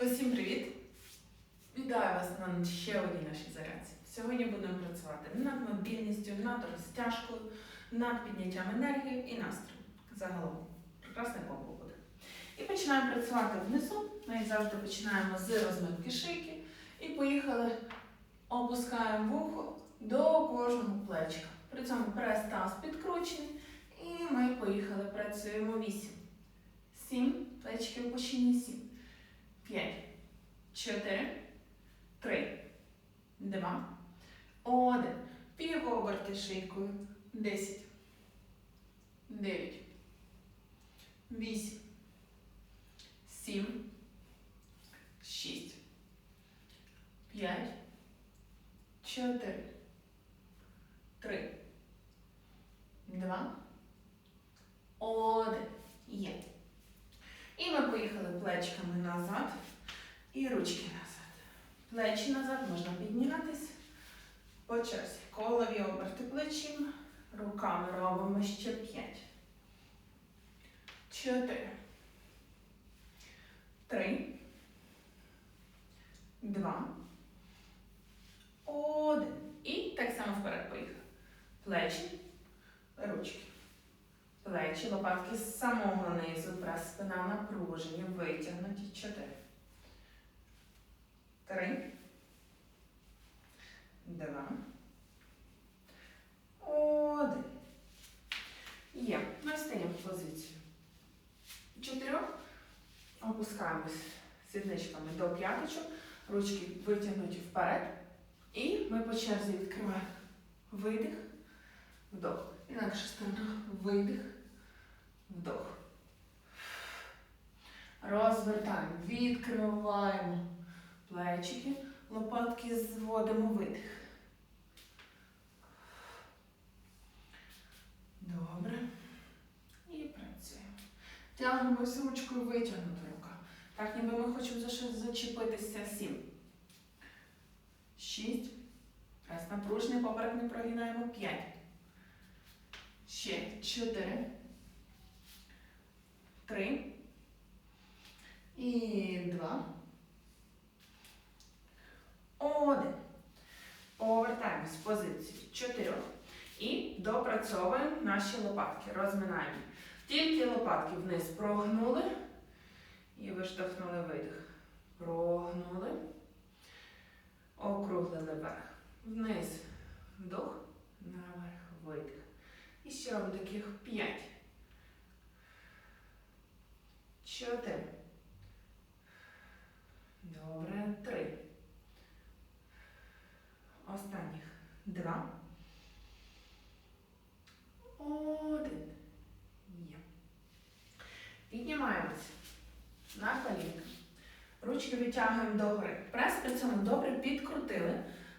Усім привіт! Вітаю вас на ще одній нашій зарядці. Сьогодні будемо працювати над мобільністю, над розтяжкою, над підняттям енергії і настрою. Загалом прекрасне комбо буде. І починаємо працювати внизу. Ми завжди починаємо з розминки шийки. І поїхали, опускаємо вухо до кожного плечка. При цьому прес таз підкручений. І ми поїхали, працюємо 8. 7, плечки опущені 7. 5, 4, 3, 2, 1. Півоберти шийкою. 10, 9, 8, 7, 6, 5, 4, 3, 2, 1. Є. І ми поїхали плечками назад і ручки назад. Плечі назад можна піднятись. По черзі. Колові оберти плечима. Робимо ще 5. 4. 3. 2. 1. І так само вперед поїхали. Плечі, ручки. Плечі, лопатки з самого низу, прес, спина напружені, витягнуті. Чотири. Три. Два. Один. Є. Ми стаємо в позицію. Чотирьох. Опускаємось сідничками до п'яточок. Ручки витягнуті вперед. І ми по черзі відкриваємо. Видих. Вдох. Інакша сторона. Видих. Вдох. Розвертаємо. Відкриваємо плечики. Лопатки зводимо видих. Добре. І працюємо. Тягнемося ручкою витягнута рука. Так, ніби ми хочемо за щось зачепитися. Сім. Шість. Раз напружений поперек не прогинаємо. П'ять. Ще чотири. Три. І два. Один. Повертаємось в позицію чотирьох. І допрацьовуємо наші лопатки. Розминаємо. Тільки лопатки вниз прогнули. І виштовхнули видих. Прогнули. Округлили вверх. Вниз. Вдох. Наверх. Видих. І ще робимо таких п'ять. Чотири. Добре. Три. Останніх. Два. Один. Є. Піднімаємося на колінка. Ручки витягуємо догори. Прес при цьому добре підкрутили.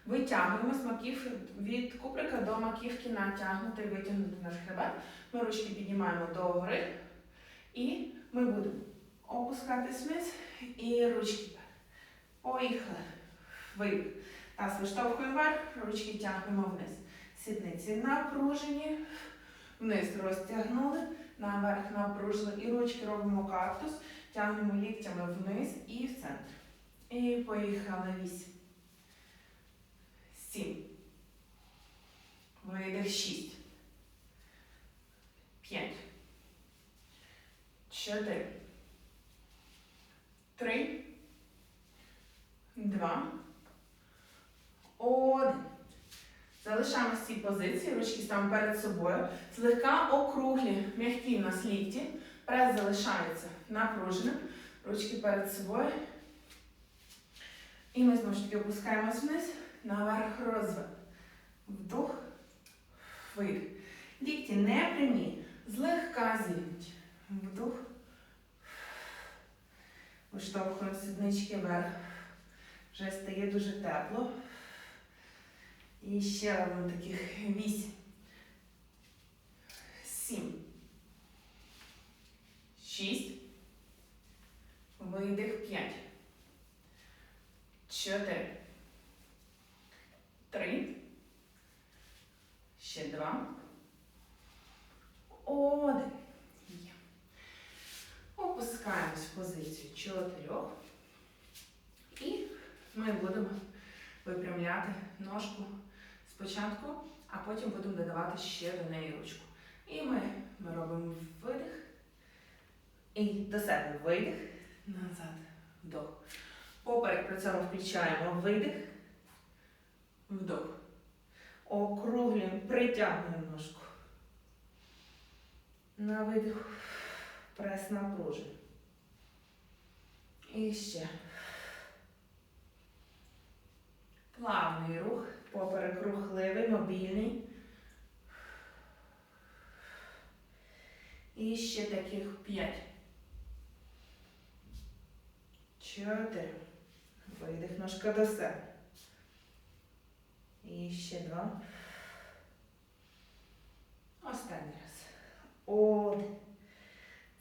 Витягуємо з маків від куприка до маківки натягнути витягнути наш хребет. Ми ручки піднімаємо догори. І ми будемо опускатись вниз і ручки. Поїхали. Видих. Таз виштовхуємо вверх, ручки тягнемо вниз. Сідниці напружені. Вниз розтягнули, наверх напружили. І ручки робимо кактус. Тягнемо ліктями вниз і в центр. І поїхали. Вісім. Сім. Видих. Шість. П'ять. Чотири. Три. Два. Один. Залишаємо ці позиції, ручки ставимо перед собою. Злегка округлі, м'які в нас лікті. Прес залишається напруженим. Ручки перед собою. І ми знову ж таки опускаємось вниз, наверх розвит. Вдох, видих. Лікті не прямі, злегка зігнуті. Вдох. Виштовхуємо сіднички вверх. Вже стає дуже тепло. І ще робимо таких вісім. Сім. Шість. Видих п'ять. Чотири. Три. Ще два. Один. Є. Опускаємось в позицію чотирьох. ми будемо випрямляти ножку спочатку, а потім будемо додавати ще до неї ручку. І ми, ми робимо видих. І до себе видих, назад, вдох. Поперек при цьому включаємо видих, вдох. Округлюємо, притягуємо ножку. На видих. Прес напружуємо. І ще. Плавний рух, поперек рухливий, мобільний. І ще таких п'ять. Чотири. Видих ножка до себе. І ще два. Останній раз. Один.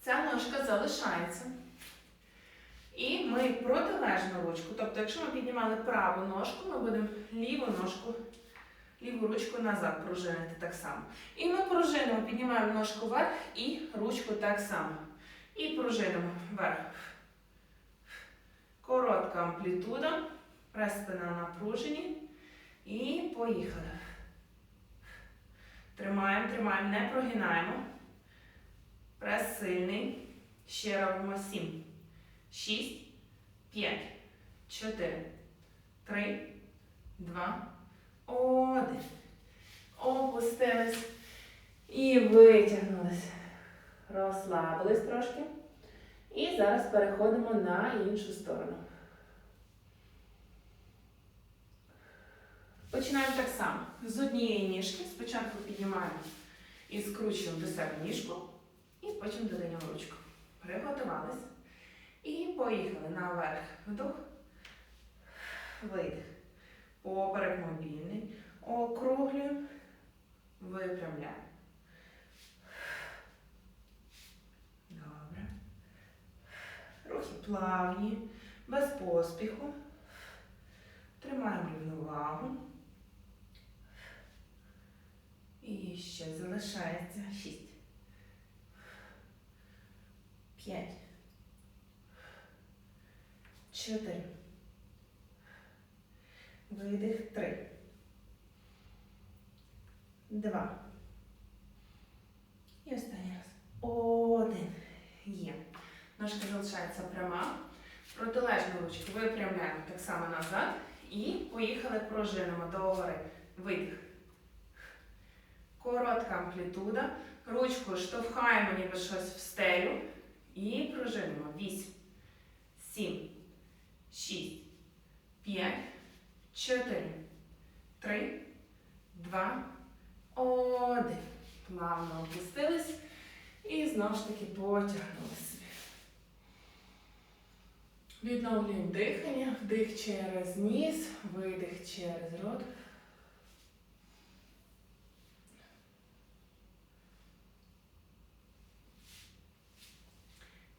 Ця ножка залишається. І ми протилежну ручку. Тобто, якщо ми піднімали праву ножку, ми будемо ліву ножку, ліву ручку назад пружинити так само. І ми пружинимо, піднімаємо ножку вверх і ручку так само. І пружинимо вверх. Коротка амплітуда. Прес спина напружені. І поїхали. Тримаємо, тримаємо, не прогинаємо. Прес сильний. Ще робимо сім. Шість, п'ять, чотири, три, два, один. Опустились і витягнулись. Розслабились трошки. І зараз переходимо на іншу сторону. Починаємо так само. З однієї ніжки. Спочатку піднімаємо і скручуємо до себе ніжку. І потім додаємо ручку. Приготувались. І поїхали наверх. Вдох. Видих. Поперек мобільний. Округлюємо. Випрямляємо. Добре. Рухи плавні, без поспіху. Тримаємо рівновагу. І ще залишається шість. П'ять. Чотири. Видих. Три. Два. І останній раз. Один. Є. Ножка залишається пряма. Протилежну ручку випрямляємо так само назад. І поїхали пружинимо догори. Видих. Коротка амплітуда. Ручку штовхаємо ніби щось в стелю. І пружинимо. Вісім. Сім. Шість. П'ять. Чотири. Три. Два. Один. Плавно опустились. І знову ж таки потягнули собі. Відновлюємо дихання. Вдих через ніс, видих через рот.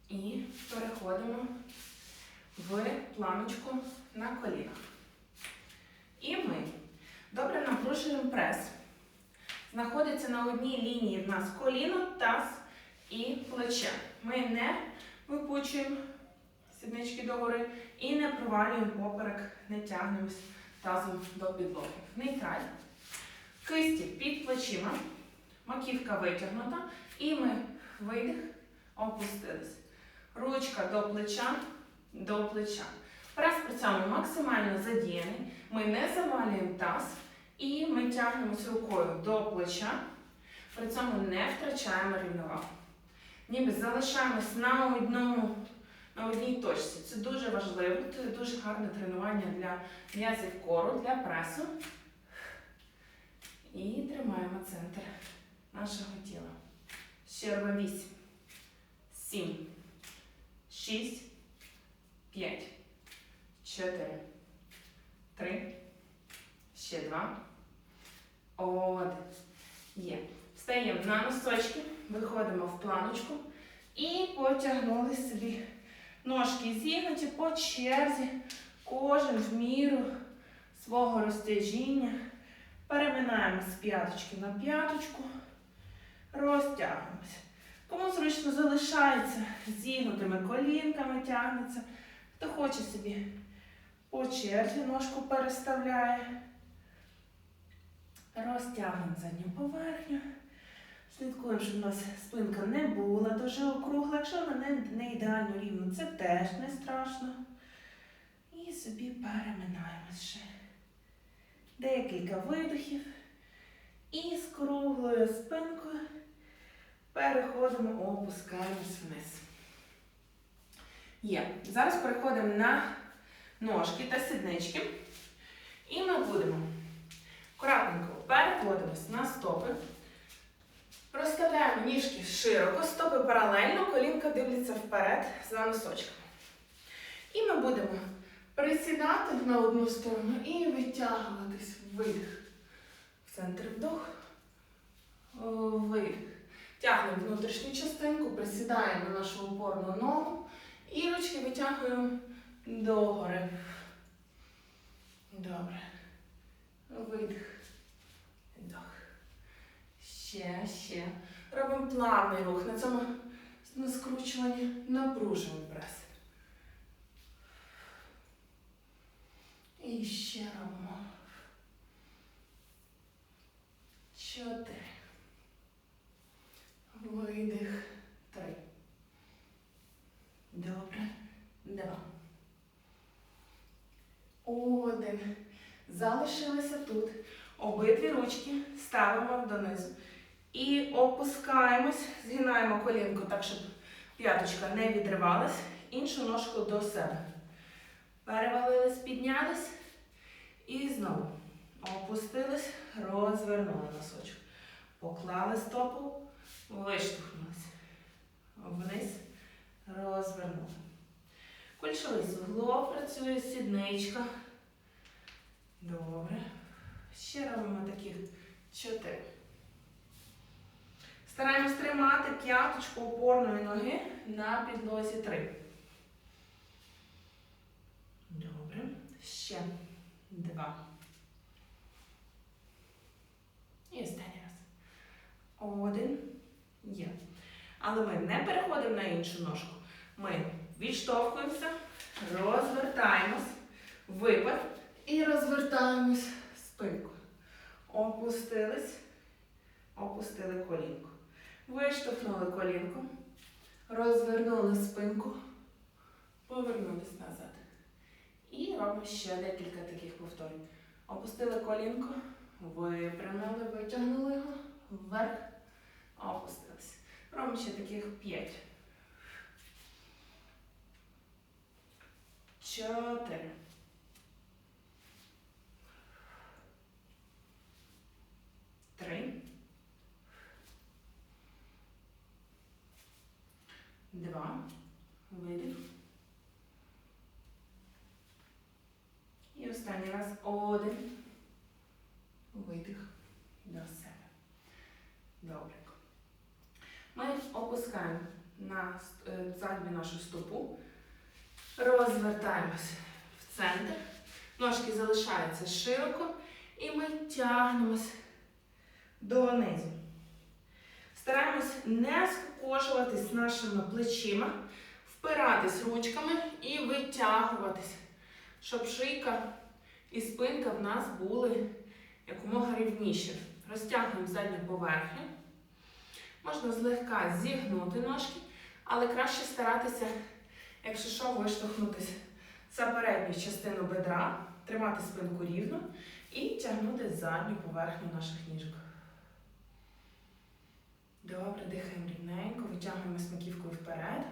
І переходимо в планочку на колінах. І ми добре напружуємо прес. Знаходиться на одній лінії в нас коліно, таз і плече. Ми не випучуємо сіднички догори і не провалюємо поперек, не тягнемось тазом до підлоги. Нейтраль. Кисті під плечима, маківка витягнута, і ми видих, опустились. Ручка до плеча, до плеча. Прес при цьому максимально задіяний. Ми не завалюємо таз і ми тягнемось рукою до плеча, при цьому не втрачаємо рівновагу. Ніби залишаємось на одному, на одній точці. Це дуже важливо, це дуже гарне тренування для м'язів кору, для пресу. І тримаємо центр нашого тіла. Ще робимо 8, 7, 6, 5, 4, 3, ще 2, 1. Є. Встаємо на носочки, виходимо в планочку і потягнули собі ножки зігнуті по черзі, кожен в міру свого розтяжіння. Переминаємо з п'яточки на п'яточку, розтягуємося. Кому зручно залишається, зігнутими колінками тягнеться. Хто хоче собі По черзі ножку переставляє. Розтягнемо задню поверхню. Слідкуємо, щоб у нас спинка не була дуже округла. Якщо вона не, не ідеально рівно, це теж не страшно. І собі переминаємось ще. Декілька видохів. І з круглою спинкою переходимо, опускаємось вниз. Є. Зараз переходимо на ножки та сіднички. І ми будемо акуратненько перекладемось на стопи. Розставляємо ніжки широко, стопи паралельно, колінка дивляться вперед за носочками. І ми будемо присідати на одну сторону і витягуватись. Видих. В центр вдох. Видих. Тягнемо внутрішню частинку, присідаємо на нашу опорну ногу і ручки витягуємо догори. Добре. Видих. Вдох. Ще, ще. Робимо плавний рух. На цьому на скручуванні напружуємо прес. І ще робимо. Чотири. Видих. Три. Добре. Два. Один. Залишилися тут. Обидві ручки ставимо донизу. І опускаємось, згинаємо колінку так, щоб п'яточка не відривалась. Іншу ножку до себе. Перевалились, піднялись. І знову. Опустились, розвернули носочок. Поклали стопу, виштовхнулися. Вниз, розвернули. Кульшовий суглоб працює, сідничка. Добре. Ще робимо таких чотири. Стараємось тримати п'яточку опорної ноги на підлозі три. Добре. Ще два. І останній раз. Один. Є. Але ми не переходимо на іншу ножку. Ми відштовхуємося, розвертаємось, випад і розвертаємось спинку. Опустились, опустили колінку. Виштовхнули колінку, розвернули спинку, повернулись назад. І робимо ще декілька таких повторів. Опустили колінку, випрямили, витягнули його, вверх, опустились. Робимо ще таких 5. 4. Два. Видих. І останній раз один. Видих до себе. Добре. Ми опускаємо на е, задню нашу стопу. Розвертаємось в центр. Ножки залишаються широко. І ми тягнемось донизу. Стараємось не скукожуватись нашими плечима, впиратись ручками і витягуватись, щоб шийка і спинка в нас були якомога рівніші. Розтягуємо задню поверхню. Можна злегка зігнути ножки, але краще старатися, якщо що, виштовхнутися за передню частину бедра, тримати спинку рівно і тягнути задню поверхню наших ніжок. Добре, дихаємо рівненько, витягуємо смаківкою вперед.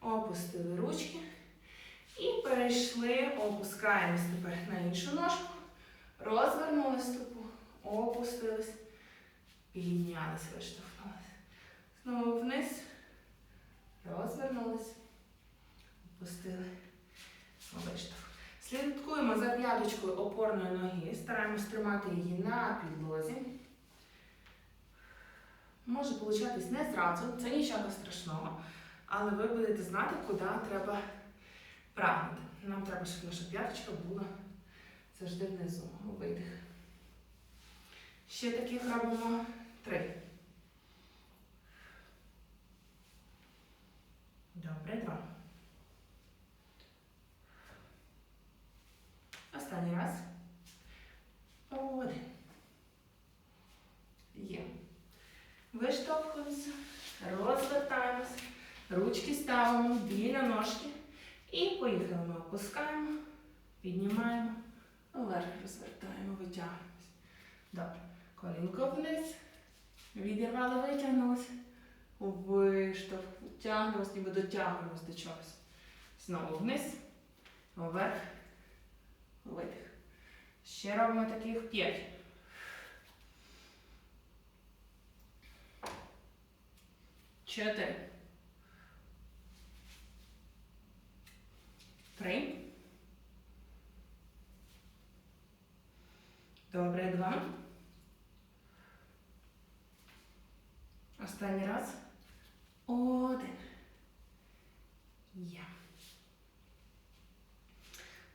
Опустили ручки. І перейшли, опускаємось тепер на іншу ножку. Розвернули стопу, опустились, піднялись, виштовхнулись. Знову вниз. Розвернулись. Опустили. Виштовх. Слідкуємо за п'яточкою опорної ноги, стараємось тримати її на підлозі. Може получатись не зразу, це нічого страшного, але ви будете знати, куди треба прагнути. Нам треба, щоб наша п'яточка була завжди внизу. Видих. Ще таких робимо три. Добре, два. Останній раз. Один. Є. Виштовхуємося, розвертаємося, ручки ставимо біля ножки. І поїхали. Ми опускаємо, піднімаємо, вверх розвертаємо, витягуємося. Добре. Колінко вниз. Відірвали, витягнулися. Виштовх. Тягнемось, ніби дотягуємось до чогось. Знову вниз, вверх, видих. Ще робимо таких п'ять. Чотири. Три. Добре, два. Останній раз. Один. Є.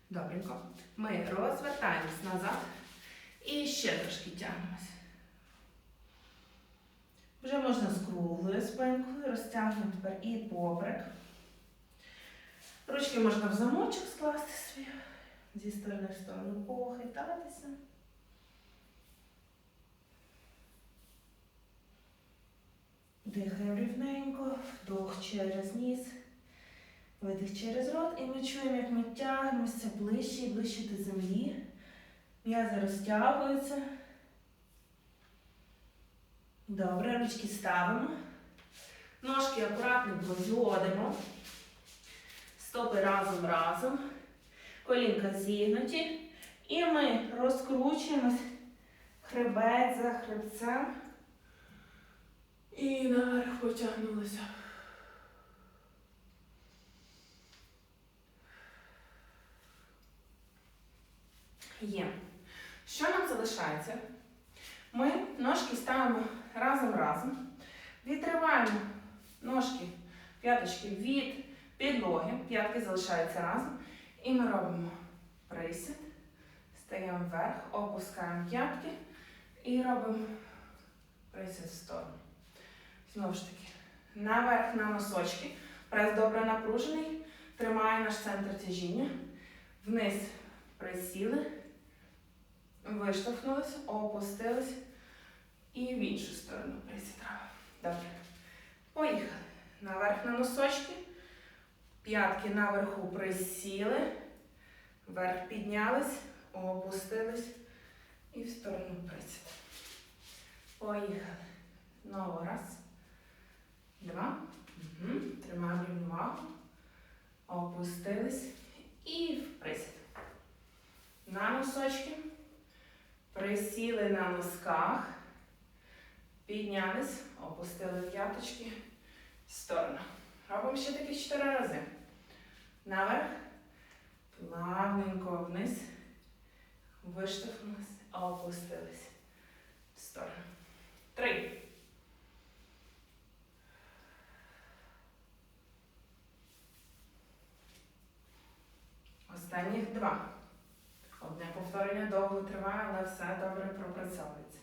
Добренько. Ми розвертаємось назад і ще трошки тягнемося. Вже можна з круглою спинкою, розтягнемо тепер і поперек. Ручки можна в замочок скласти свій, зі сторони в сторону похитатися. Дихаємо рівненько, вдох через ніс, видих через рот. І ми чуємо, як ми тягнемося ближче і ближче до землі. М'язи розтягуються. Добре, ручки ставимо. Ножки акуратненько зводимо. Стопи разом разом. Колінка зігнуті. І ми розкручуємось хребет за хребцем. І наверх потягнулися. Є. Що нам залишається? Ми ножки ставимо разом-разом. Відриваємо ножки, п'яточки від підлоги. П'ятки залишаються разом. І ми робимо присід. Стаємо вверх, опускаємо п'ятки і робимо присід в сторону. Знову ж таки, наверх на носочки. Прес добре напружений. Тримає наш центр тяжіння. Вниз присіли. Виштовхнулися, опустились. І в іншу сторону присід. Добре. Поїхали. Наверх на носочки. П'ятки наверху присіли. Вверх піднялись, опустились. І в сторону присід. Поїхали. Знову раз. Два. Угу. Тримаємо рівновагу. Опустились. І в присід. На носочки. Присіли на носках. Піднялись. Опустили п'яточки. В сторону. Робимо ще такі чотири рази. Наверх. Плавненько вниз. Виштовхнулись. Опустились. В сторону. Три. Останніх два. Одне повторення довго триває, але все добре пропрацьовується.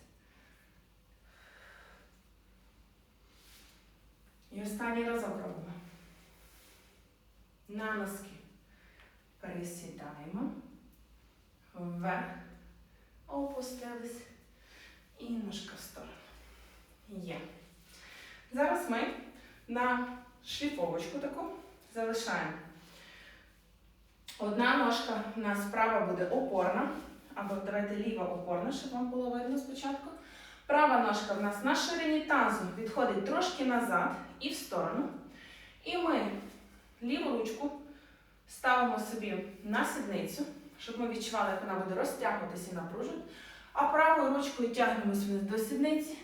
І останній разок робимо. На носки. Пересідаємо. Вверх. Опустились. І ножка в сторону. Є. Зараз ми на шліфовочку таку залишаємо. Одна ножка у нас справа буде опорна, або давайте ліва опорна, щоб вам було видно спочатку. Права ножка в нас на ширині тазу відходить трошки назад і в сторону. І ми ліву ручку ставимо собі на сідницю, щоб ми відчували, як вона буде розтягуватися і напружувати. А правою ручкою тягнемося вниз до сідниці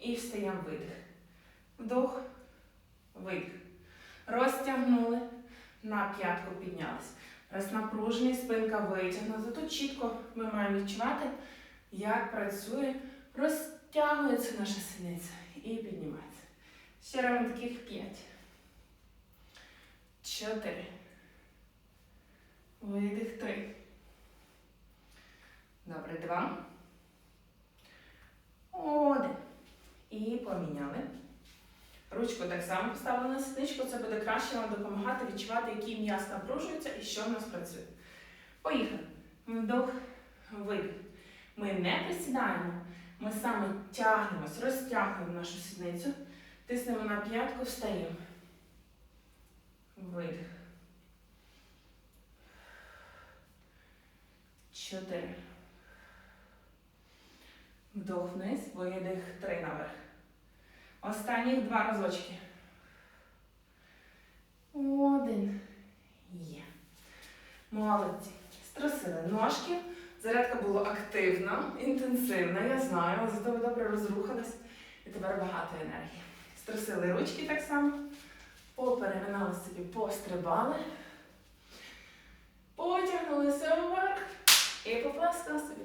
і встаємо видих. Вдох, видих. Розтягнули, на п'ятку піднялись. Раз напружений, спинка витягнута. Тут чітко ми маємо відчувати, як працює, розтягується наша синиця і піднімається. Ще робимо таких п'ять. Чотири. Видих три. Добре, два. Один. І поміняли. Ручку так само поставили на сідничку, це буде краще вам допомагати відчувати, який м'яз напружується і що в нас працює. Поїхали. Вдох, видих. Ми не присідаємо, ми саме тягнемось, розтягуємо нашу сідницю, тиснемо на п'ятку, встаємо. Видих. Чотири. Вдох вниз, видих, три наверх. Останніх два разочки. Один. Є. Молодці. Струсили ножки. Зарядка була активна, інтенсивна, я знаю, але зато ви добре розрухались і тепер багато енергії. Струсили ручки так само. Попереминали собі, пострибали. Потягнулися вверх і поплескали собі.